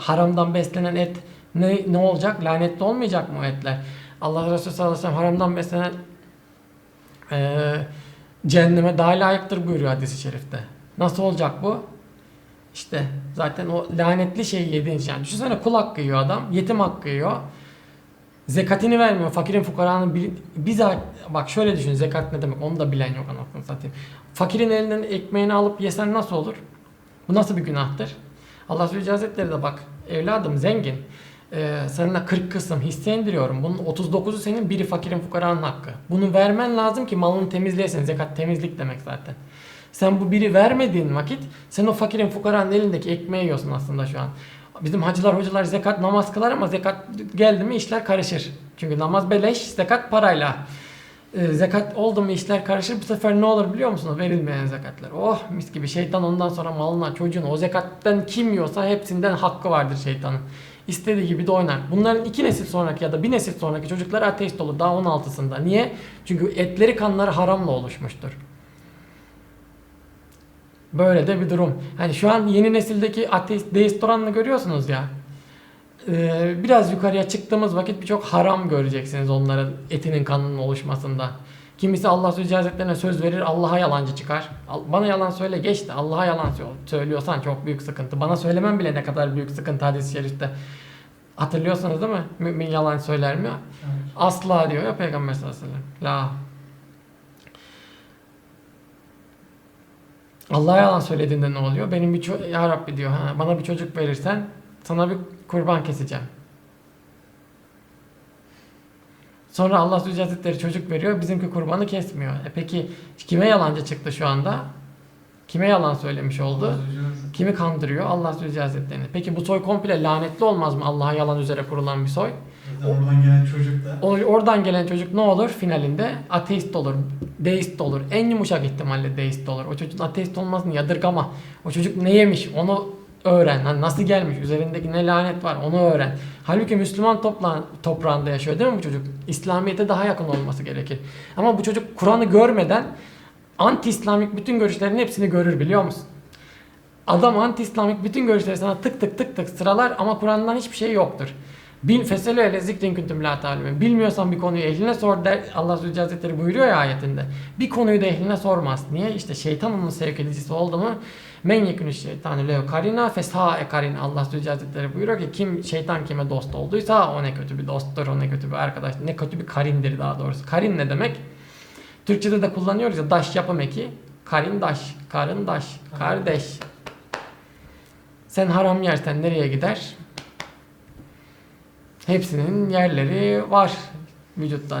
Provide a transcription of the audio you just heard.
haramdan beslenen et ne, ne olacak? Lanetli olmayacak mı etler? Allah Resulü sallallahu aleyhi ve sellem haramdan beslenen eee cehenneme daha layıktır buyuruyor hadisi şerifte. Nasıl olacak bu? İşte zaten o lanetli şeyi yediğin için. Yani düşünsene kul hakkı yiyor adam, yetim hakkı yiyor. Zekatini vermiyor. Fakirin fukaranın bizzat bak şöyle düşün zekat ne demek onu da bilen yok anasını satayım. Fakirin elinden ekmeğini alıp yesen nasıl olur? Bu nasıl bir günahtır? Allah Resulü Hazretleri de bak evladım zengin. Ee, seninle 40 kısım hisse indiriyorum. Bunun 39'u senin biri fakirin fukaranın hakkı. Bunu vermen lazım ki malını temizleyesin. Zekat temizlik demek zaten. Sen bu biri vermediğin vakit sen o fakirin fukaranın elindeki ekmeği yiyorsun aslında şu an. Bizim hacılar hocalar zekat namaz kılar ama zekat geldi mi işler karışır. Çünkü namaz beleş, zekat parayla. Ee, zekat oldu mu işler karışır. Bu sefer ne olur biliyor musunuz? Verilmeyen zekatlar. Oh mis gibi şeytan ondan sonra malına, çocuğuna o zekatten kim yiyorsa hepsinden hakkı vardır şeytanın. İstediği gibi de oynar. Bunların iki nesil sonraki ya da bir nesil sonraki çocuklar ateist olur. Daha 16'sında. Niye? Çünkü etleri kanları haramla oluşmuştur. Böyle de bir durum. Hani şu an yeni nesildeki ateist, deist oranını görüyorsunuz ya. Ee, biraz yukarıya çıktığımız vakit birçok haram göreceksiniz onların etinin kanının oluşmasında. Kimisi Allah Sözcü Hazretlerine söz verir, Allah'a yalancı çıkar. Bana yalan söyle geç de Allah'a yalan sö- söylüyorsan çok büyük sıkıntı. Bana söylemem bile ne kadar büyük sıkıntı hadis-i şerifte. Hatırlıyorsunuz değil mi? Mümin yalan söyler mi? Asla diyor ya Peygamber sallallahu aleyhi ve sellem. La. Allah'a yalan söylediğinde ne oluyor? Benim bir ya Rabbi diyor ha, bana bir çocuk verirsen sana bir kurban keseceğim. Sonra Allah Sözcü Hazretleri çocuk veriyor, bizimki kurbanı kesmiyor. E peki kime yalancı çıktı şu anda? Kime yalan söylemiş oldu? Kimi kandırıyor? Allah Sözcü Hazretleri'ni. Peki bu soy komple lanetli olmaz mı Allah'a yalan üzere kurulan bir soy? Oradan gelen çocuk da Oradan gelen çocuk ne olur finalinde? Ateist olur, deist olur. En yumuşak ihtimalle deist olur. O çocuğun ateist olmasını yadırgama. O çocuk ne yemiş onu öğren. Hani nasıl gelmiş, üzerindeki ne lanet var onu öğren. Halbuki Müslüman topla, toprağında yaşıyor değil mi bu çocuk? İslamiyet'e daha yakın olması gerekir. Ama bu çocuk Kur'an'ı görmeden anti-İslamik bütün görüşlerin hepsini görür biliyor musun? Adam anti-İslamik bütün görüşleri sana tık tık tık tık sıralar ama Kur'an'dan hiçbir şey yoktur. Bil fesele ele zikrin kuntum la ta'lemun. Bilmiyorsan bir konuyu ehline sor der. Allah Zülcelal Hazretleri buyuruyor ya ayetinde. Bir konuyu da ehline sormaz. Niye? İşte şeytan onun sevk edicisi oldu mu? Men yekünü şeytanı lev karina fesa e karin. Allah Zülcelal Hazretleri buyuruyor ki kim şeytan kime dost olduysa o ne kötü bir dosttur, o ne kötü bir arkadaş, ne kötü bir karindir daha doğrusu. Karin ne demek? Türkçede de kullanıyoruz ya daş yapım eki. Karin daş, karın daş, kardeş. Sen haram yersen nereye gider? Hepsinin yerleri var vücutta.